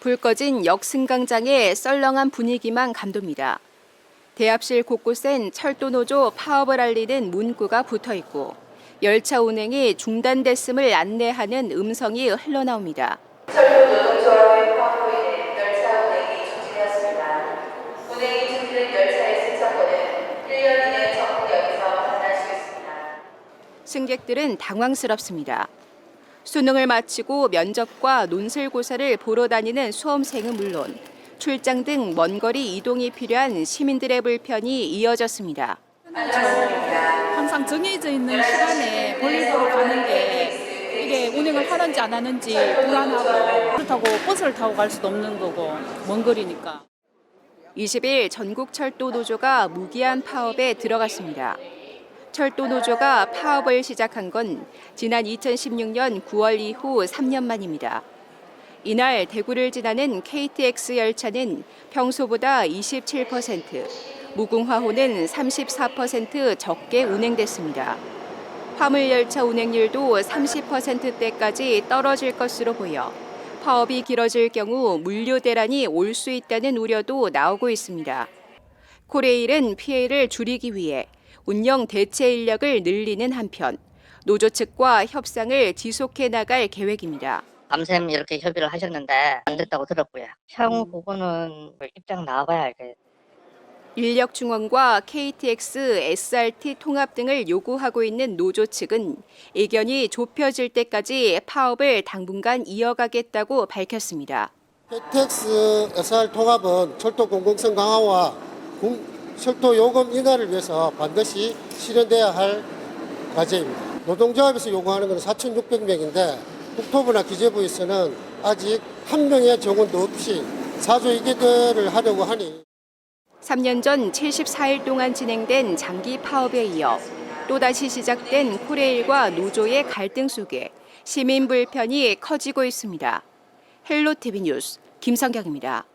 불 꺼진 역 승강장의 썰렁한 분위기만 감돕니다. 대합실 곳곳엔 철도노조 파업을 알리는 문구가 붙어 있고 열차 운행이 중단됐음을 안내하는 음성이 흘러나옵니다. 철도 노동조합의 파업으로 인해 열차 운행이 중지되었습니다. 운행이 중지된 열차의 승차권은 1년 이내 정부역에서 판단할 수 있습니다. 승객들은 당황스럽습니다. 수능을 마치고 면접과 논술고사를 보러 다니는 수험생은 물론 출장 등 먼 거리 이동이 필요한 시민들의 불편이 이어졌습니다. 항상 정해져 있는 시간에 볼일 보러 가는 게 이게 운행을 하는지 안 하는지 불안하고 그렇다고 버스를 타고 갈 수도 없는 거고 먼 거리니까. 20일 전국 철도 노조가 무기한 파업에 들어갔습니다. 철도 노조가 파업을 시작한 건 지난 2016년 9월 이후 3년 만입니다. 이날 대구를 지나는 KTX 열차는 평소보다 27%, 무궁화호는 34% 적게 운행됐습니다. 화물 열차 운행률도 30%대까지 떨어질 것으로 보여 파업이 길어질 경우 물류 대란이 올 수 있다는 우려도 나오고 있습니다. 코레일은 피해를 줄이기 위해 운영 대체 인력을 늘리는 한편 노조 측과 협상을 지속해 나갈 계획입니다. 밤샘 이렇게 협의를 하셨는데 안 됐다고 들었고요. 향후 그거는 입장 나와봐야 알겠. 인력 중원과 KTX, SRT 통합 등을 요구하고 있는 노조 측은 의견이 좁혀질 때까지 파업을 당분간 이어가겠다고 밝혔습니다. KTX SR 통합은 철도 공공성 강화와 공- 철도 요금 인하를 위해서 반드시 실현돼야 할 과제입니다. 노동조합에서 요구하는 것은 4,600명인데 국토부나 기재부에서는 아직 한 명의 정원도 없이 사조 이계대를 하려고 하니 3년 전 74일 동안 진행된 장기 파업에 이어 또다시 시작된 코레일과 노조의 갈등 속에 시민 불편이 커지고 있습니다. 헬로티비 뉴스 김성경입니다.